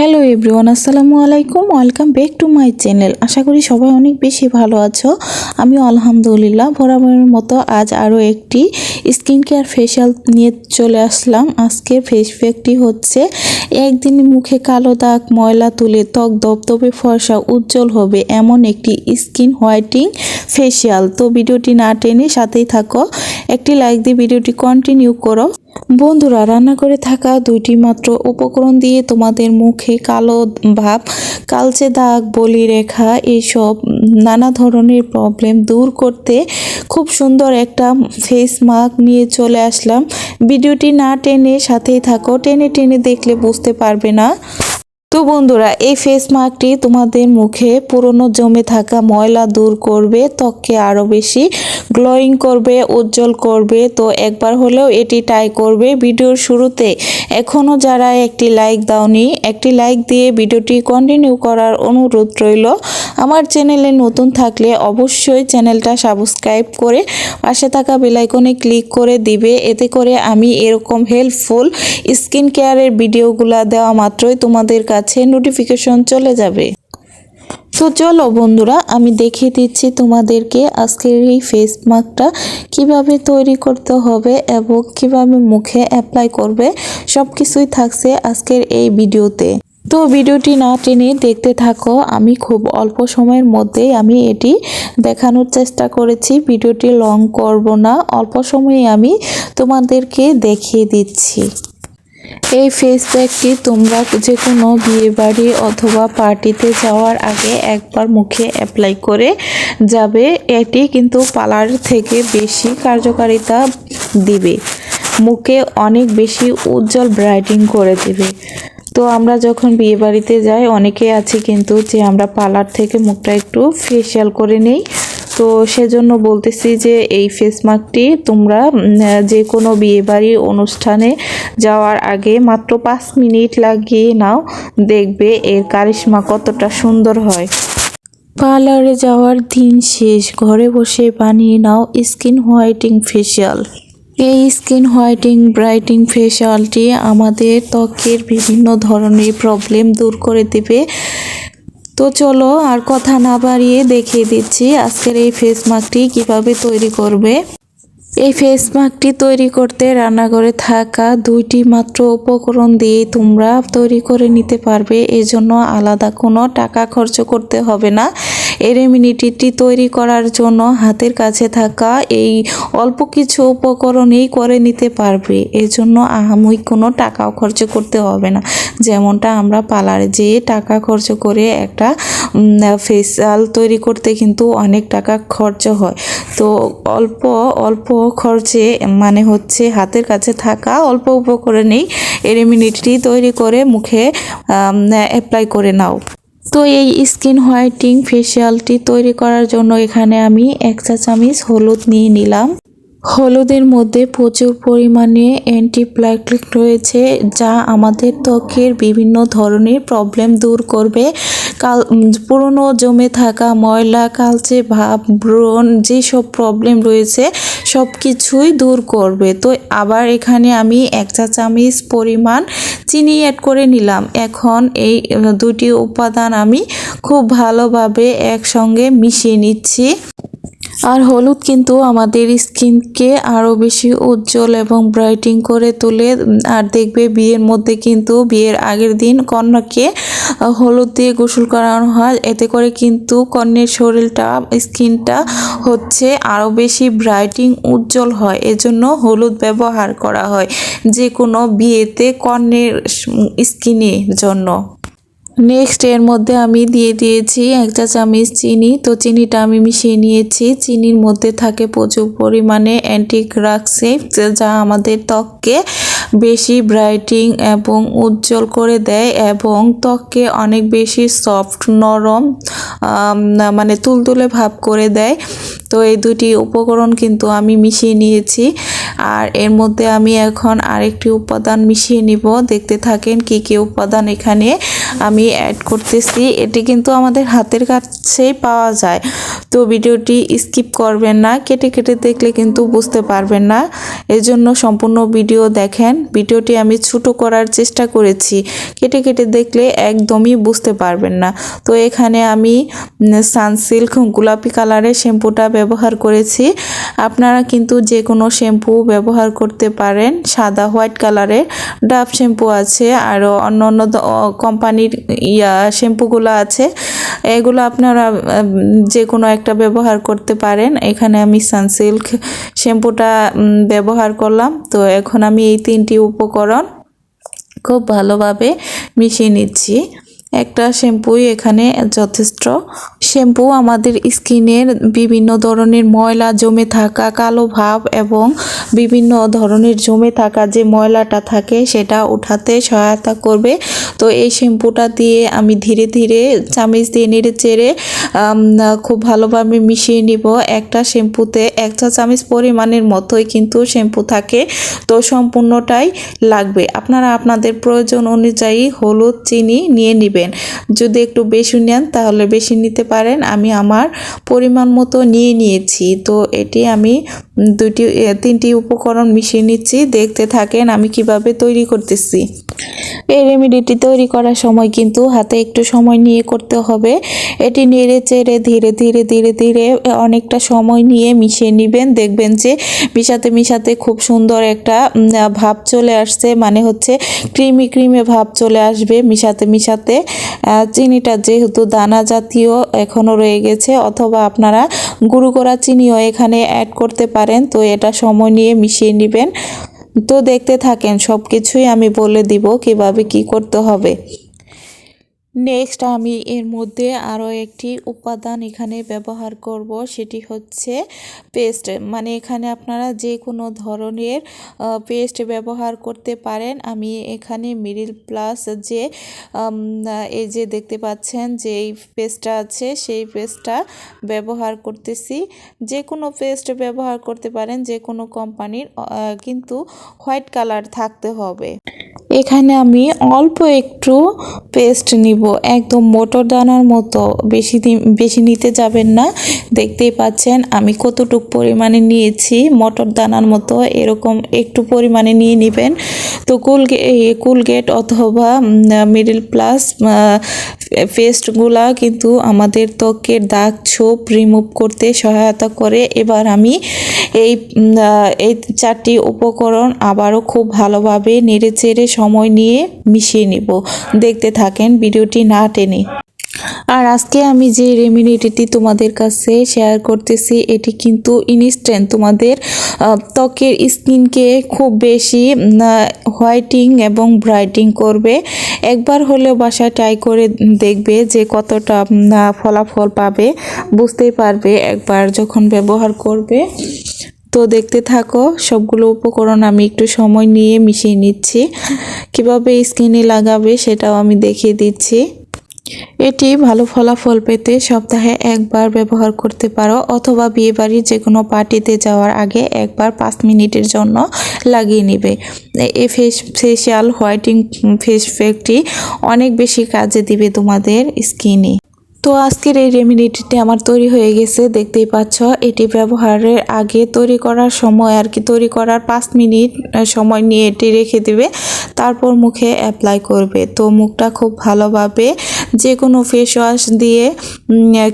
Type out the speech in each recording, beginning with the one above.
Hello everyone, আসসালামু আলাইকুম। Welcome back to my channel. আশা করি সবাই অনেক বেশি ভালো আছো। আমি আলহামদুলিল্লাহ বরাবরের মতো আজ আরও একটি স্কিন কেয়ার ফেশিয়াল নিয়ে চলে আসলাম। আজকের ফেস প্যাকটি হচ্ছে, একদিন মুখে কালো দাগ, ময়লা তুলে ত্বক দপদপে ফর্সা, উজ্জ্বল হবে এমন একটি স্কিন হোয়াইটিং ফেশিয়াল তো ভিডিওটি না টেনে সাথেই থাকো। একটি লাইক দিয়ে ভিডিওটি কন্টিনিউ করো। বন্ধুরা রান্না করে থাকা দুইটি মাত্র উপকরণ দিয়ে তোমাদের মুখে কালো ভাব, কালচে দাগ, বলি রেখা এইসব নানা ধরনের প্রবলেম দূর করতে খুব সুন্দর একটা ফেস মাস্ক নিয়ে চলে আসলাম। ভিডিওটি না টেনে সাথেই থাকো। টেনে টেনে দেখলে বুঝতে পারবে না। তো বন্ধুরা, এই ফেস মাস্কটি তোমাদের মুখে পুরনো জমে থাকা ময়লা দূর করবে, ত্বককে আরও বেশি গ্লোয়িং করবে, উজ্জ্বল করবে। তো একবার হলেও এটি ট্রাই করবে ভিডিওর শুরুতে। এখনও যারা একটি লাইক দাওনি, একটি লাইক দিয়ে ভিডিওটি কন্টিনিউ করার অনুরোধ রইল। আমার চ্যানেলে নতুন থাকলে অবশ্যই চ্যানেলটা সাবস্ক্রাইব করে পাশে থাকা বেলাইকনে ক্লিক করে দিবে। এতে করে আমি এরকম হেল্পফুল স্কিন কেয়ারের ভিডিওগুলো দেওয়া মাত্রই তোমাদের কাছে নোটিফিকেশন চলে যাবে। তো চলো বন্ধুরা, আমি দেখিয়ে দিচ্ছি তোমাদেরকে আজকের এই ফেস মাস্কটা কীভাবে তৈরি করতে হবে এবং কীভাবে মুখে অ্যাপ্লাই করবে। সব কিছুই থাকছে আজকের এই ভিডিওতে তো ভিডিওটি না টেনে দেখতে থাকো, আমি খুব অল্প সময়ের মধ্যেই আমি এটি দেখানোর চেষ্টা করেছি। ভিডিওটি লং করব না, অল্প সময়ে আমি তোমাদেরকে দেখিয়ে দিচ্ছি। এই ফেস প্যাকটি তোমরা যে কোনো বিয়েবাড়ি অথবা পার্টিতে যাওয়ার আগে একবার মুখে অ্যাপ্লাই করে যাবে। এটি কিন্তু পার্লার থেকে বেশি কার্যকারিতা দিবে। মুখে অনেক বেশি উজ্জ্বল ব্রাইটিং করে দেবে। তো আমরা যখন বিয়ে বাড়িতে যাই, অনেকে আছে কিন্তু যে আমরা পার্লার থেকে মুখটা একটু ফেশিয়াল করে নেই। তো সেজন্য বলতেছি যে এই ফেস মাস্কটি তোমরা যে কোনো বিয়েবাড়ি অনুষ্ঠানে যাওয়ার আগে মাত্র পাঁচ মিনিট লাগিয়ে নাও, দেখবে এর কারিশমা কতটা সুন্দর হয়। পার্লারে যাওয়ার দিন শেষ, ঘরে বসে বানিয়ে নাও স্কিন হোয়াইটিং ফেশিয়াল এই স্কিন হোয়াইটিং ব্রাইটিং ফেশিয়ালটি আমাদের ত্বকের বিভিন্ন ধরনের প্রবলেম দূর করে দেবে। তো চলো আর কথা না বাড়িয়ে দেখিয়ে দিচ্ছি আজকের এই ফেস মাস্কটি কীভাবে তৈরি করবে। এই ফেস মাস্কটি তৈরি করতে রান্নাঘরে থাকা দুইটি মাত্র উপকরণ দিয়ে তোমরা তৈরি করে নিতে পারবে। এজন্য আলাদা কোনো টাকা খরচ করতে হবে না। এই তৈরি করার জন্য হাতের কাছে থাকা এই অল্প কিছু উপকরণেই করে নিতে পারবে। এজন্য আহামরি কোনো টাকাও খরচ করতে হবে না। যেমনটা আমরা পার্লারে যেয়ে টাকা খরচ করে একটা ফেসিয়াল তৈরি করতে কিন্তু অনেক টাকা খরচ হয়। তো অল্প অল্প খরচে মানে হচ্ছে হাতের কাছে থাকা অল্প উপকরণেই এই রেমিনিটি তৈরি করে মুখে অ্যাপ্লাই করে নাও। তো এই স্কিন হোয়াইটিং ফেসিয়ালটি তৈরি করার জন্য এখানে আমি এক চা চামচ হলুদ নিয়ে নিলাম। হলুদের মধ্যে প্রচুর পরিমাণে অ্যান্টিপ্লাকটিক রয়েছে, যা আমাদের ত্বকের বিভিন্ন ধরনের প্রবলেম দূর করবে। কাল পুরনো জমে থাকা ময়লা, কালচে ভাব, ব্রণ, যেসব প্রবলেম রয়েছে সব কিছুই দূর করবে। তো আবার এখানে আমি এক চা চামচ পরিমাণ চিনি অ্যাড করে নিলাম। এখন এই দুটি উপাদান আমি খুব ভালোভাবে একসঙ্গে মিশিয়ে নিচ্ছি। আর হলুদ কিন্তু আমাদের স্কিনকে আরও বেশি উজ্জ্বল এবং ব্রাইটিং করে তোলে। আর দেখবে বিয়ের মধ্যে কিন্তু বিয়ের আগের দিন কন্যাকে হলুদ দিয়ে গোসল করানো হয়। এতে করে কিন্তু কন্যের শরীরটা, স্কিনটা হচ্ছে আরও বেশি ব্রাইটিং, উজ্জ্বল হয়। এজন্য হলুদ ব্যবহার করা হয় যে কোনো বিয়েতে কন্যের স্কিনের জন্য। নেক্সট এর মধ্যে আমি দিয়ে দিয়েছি এক চা চামচ চিনি। তো চিনিটা আমি মিশিয়ে নিয়েছি। চিনির মধ্যে থাকে প্রচুর পরিমাণে অ্যান্টিগ্রাক্সিভ যা আমাদের ত্বককে বেশি ব্রাইটিং এবং উজ্জ্বল করে দেয় এবং ত্বককে অনেক বেশি সফট নরম মানে তুলতুলে ভাব করে দেয়। তো এই দুটি উপকরণ কিন্তু আমি মিশিয়ে নিয়েছি। আর এর মধ্যে আমি এখন আরেকটি উপাদান মিশিয়ে নিব। দেখতে থাকেন কি কি উপাদান এখানে আমি অ্যাড করতেছি। এটি কিন্তু আমাদের হাতের কাছেই পাওয়া যায়। তো ভিডিওটি স্কিপ করবেন না, কেটে কেটে দেখলে কিন্তু বুঝতে পারবেন না। এজন্য সম্পূর্ণ ভিডিও দেখেন। ভিডিওটি আমি ছোট করার চেষ্টা করেছি। কেটে কেটে দেখলে একদমই বুঝতে পারবেন না। তো এখানে আমি সানসিল্ক গোলাপি কালারের শ্যাম্পুটা ব্যবহার করেছি। আপনারা কিন্তু যে কোনো শ্যাম্পু ব্যবহার করতে পারেন। সাদা হোয়াইট কালারের ডাব শ্যাম্পু আছে আরও অন্য অন্য কোম্পানির ইয়া শ্যাম্পুগুলো আছে। এগুলো আপনারা যে কোনো একটা ব্যবহার করতে পারেন। এখানে আমি সানসিল্ক শ্যাম্পুটা ব্যবহার করলাম। তো এখন আমি এই তিনটি উপকরণ খুব ভালোভাবে মিশিয়ে নিচ্ছি। একটা শ্যাম্পুই এখানে যথেষ্ট শ্যাম্পু আমাদের স্কিনের বিভিন্ন ধরনের ময়লা জমে থাকা কালো ভাব এবং বিভিন্ন ধরনের জমে থাকা যে ময়লাটা থাকে সেটা উঠাতে সহায়তা করবে। তো এই শ্যাম্পুটা দিয়ে আমি ধীরে ধীরে চামিচ দিয়ে নেড়ে চেড়ে খুব ভালোভাবে মিশিয়ে নিব। একটা শ্যাম্পুতে এক চা চামচ পরিমাণের মতোই কিন্তু শ্যাম্পু থাকে। তো সম্পূর্ণটাই লাগবে। আপনারা আপনাদের প্রয়োজন অনুযায়ী হলুদ, চিনি নিয়ে নেবেন। যদি একটু বেশি নেন তাহলে বেশি নিতে পারেন। আমি আমার পরিমাণ মতো নিয়ে নিয়েছি। তো এটি আমি দুটি তিনটি উপকরণ মিশিয়ে নিচ্ছি। দেখতে থাকেন আমি কীভাবে তৈরি করতেছি। এই রেমেডিটি তৈরি করার সময় কিন্তু হাতে একটু সময় নিয়ে করতে হবে। এটি নেড়ে চেড়ে ধীরে ধীরে ধীরে ধীরে অনেকটা সময় নিয়ে মিশিয়ে নেবেন। দেখবেন যে মিশাতে মিশাতে খুব সুন্দর একটা ভাব চলে আসছে। মানে হচ্ছে ক্রিমি, ক্রিমে ভাব চলে আসবে মিশাতে মিশাতে। চিনিটা যেহেতু দানা জাতীয় এখনও রয়ে গেছে, অথবা আপনারা গুঁড়ো করা চিনিও এখানে অ্যাড করতে পারেন। তো এটা সময় নিয়ে মিশিয়ে নেবেন। তো দেখতে থাকেন সব কিছুই আমি বলে দিব কীভাবে কি করতে হবে। নেক্সট আমি এর মধ্যে আরও একটি উপাদান এখানে ব্যবহার করব, সেটি হচ্ছে পেস্ট মানে এখানে আপনারা যে কোনো ধরনের পেস্ট ব্যবহার করতে পারেন। আমি এখানে মিডিল প্লাস যে এই যে দেখতে পাচ্ছেন যে এই পেস্টটা আছে, সেই পেস্টটা ব্যবহার করতেছি। যে কোনো পেস্ট ব্যবহার করতে পারেন যে কোনো কোম্পানির কিন্তু হোয়াইট কালার থাকতে হবে। এখানে আমি অল্প একটু পেস্ট নিব। একদম মোটর দানার মতো। বেশি বেশি নিতে যাবেন না। দেখতেই পাচ্ছেন, আমি কতটুক পরিমাণে নিয়েছি মটর দানার মতো। এরকম একটু পরিমাণে নিয়ে নেবেন। তো কুলগে কুলগেট অথবা মিডিল প্লাস পেস্টগুলা কিন্তু আমাদের ত্বকের দাগ ছোপ রিমুভ করতে সহায়তা করে। এবার আমি এই এই চারটি উপকরণ আবারও খুব ভালোভাবে নেড়ে চেড়ে সময় নিয়ে মিশিয়ে নিব। দেখতে থাকেন, ভিডিওটি না টেনে। আর আজকে আমি যে রেমিডিটি তোমাদের কাছে শেয়ার করতেছি, এটি কিন্তু ইনস্ট্যান্ট তোমাদের ত্বকের স্কিনকে খুব বেশি হোয়াইটিং এবং ব্রাইটিং করবে। একবার হলেও বাসায় ট্রাই করে দেখবে যে কতটা ফলাফল পাবে। বুঝতেই পারবে একবার যখন ব্যবহার করবে। তো দেখতে থাকো, সবগুলো উপকরণ আমি একটু সময় নিয়ে মিশিয়ে নিচ্ছি। কীভাবে স্কিনে লাগাবে সেটাও আমি দেখিয়ে দিচ্ছি। এটি ভালো ফলাফল পেতে সপ্তাহে একবার ব্যবহার করতে পারো অথবা বিয়েবাড়ির যে কোনো পার্টিতে যাওয়ার আগে একবার পাঁচ মিনিটের জন্য লাগিয়ে নেবে। এই ফেস ফেশিয়াল হোয়াইটিং ফেস প্যাকটি অনেক বেশি কাজে দিবে তোমাদের স্কিনে। তো আজকের এই রেমিডিটি আমার তৈরি হয়ে গেছে, দেখতেই পাচ্ছ। এটি ব্যবহারের আগে তৈরি করার সময় আর কি, তৈরি করার পাঁচ মিনিট সময় নিয়ে এটি রেখে দিবে। তারপর মুখে অ্যাপ্লাই করবে। তো মুখটা খুব ভালোভাবে যে কোনো ফেস ওয়াশ দিয়ে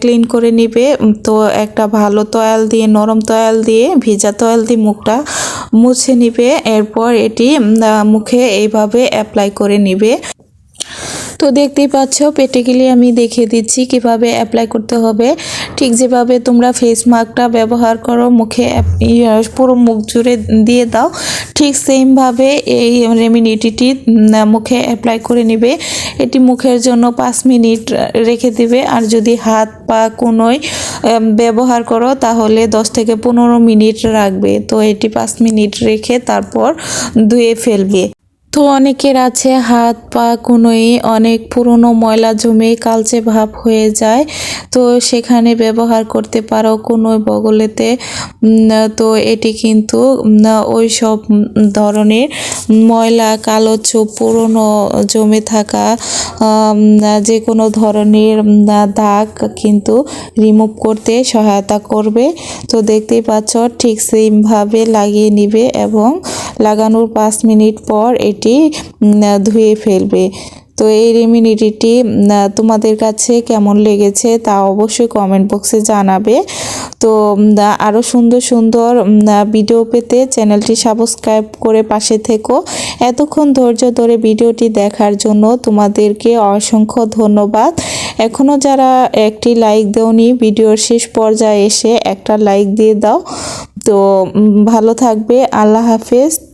ক্লিন করে নিবে। তো একটা ভালো তয়াল দিয়ে, নরম তয়াল দিয়ে, ভিজা তয়াল দিয়ে মুখটা মুছে নিবে। এরপর এটি মুখে এইভাবে অ্যাপ্লাই করে নিবে। তো দেখতেই পাচ্ছ প্র্যাকটিক্যালি আমি দেখিয়ে দিচ্ছি কীভাবে অ্যাপ্লাই করতে হবে। ঠিক যেভাবে তোমরা ফেস মাস্কটা ব্যবহার করো, মুখে পুরো মুখ জুড়ে দিয়ে দাও, ঠিক সেমভাবে এই রেমিডিটি মুখে অ্যাপ্লাই করে নেবে। এটি মুখের জন্য পাঁচ মিনিট রেখে দিবে। আর যদি হাত পা কোনোই ব্যবহার করো, তাহলে দশ থেকে পনেরো মিনিট রাখবে। তো এটি পাঁচ মিনিট রেখে তারপর ধুয়ে ফেলবে। তো অনেকের আছে হাত পা কোনোই, অনেক পুরনো ময়লা জমে কালচে ভাব হয়ে যায়। তো সেখানে ব্যবহার করতে পারো কোনোই বগলেতে। তো এটি কিন্তু ওই সব ধরনের ময়লা, কালো চোপ, পুরনো জমে থাকা যে কোনো ধরনের দাগ কিন্তু রিমুভ করতে সহায়তা করবে। তো দেখতেই পাচ্ছ, ঠিক সেমভাবে লাগিয়ে নিবে এবং লাগানোর পাঁচ মিনিট পর এটি উম, ধুয়ে ফেলবে। তো এই রেমিডিটি তোমাদের কাছে কেমন লেগেছে তা অবশ্যই কমেন্ট বক্সে জানাবে। তো আরও সুন্দর সুন্দর ভিডিও পেতে চ্যানেলটি সাবস্ক্রাইব করে পাশে থেকো। এতক্ষণ ধৈর্য ধরে ভিডিওটি দেখার জন্য তোমাদেরকে অসংখ্য ধন্যবাদ। এখনও যারা একটি লাইক দেওনি ভিডিওর শেষ পর্যায়ে এসে একটা লাইক দিয়ে দাও। তো ভালো থাকবে আল্লাহ হাফেজ।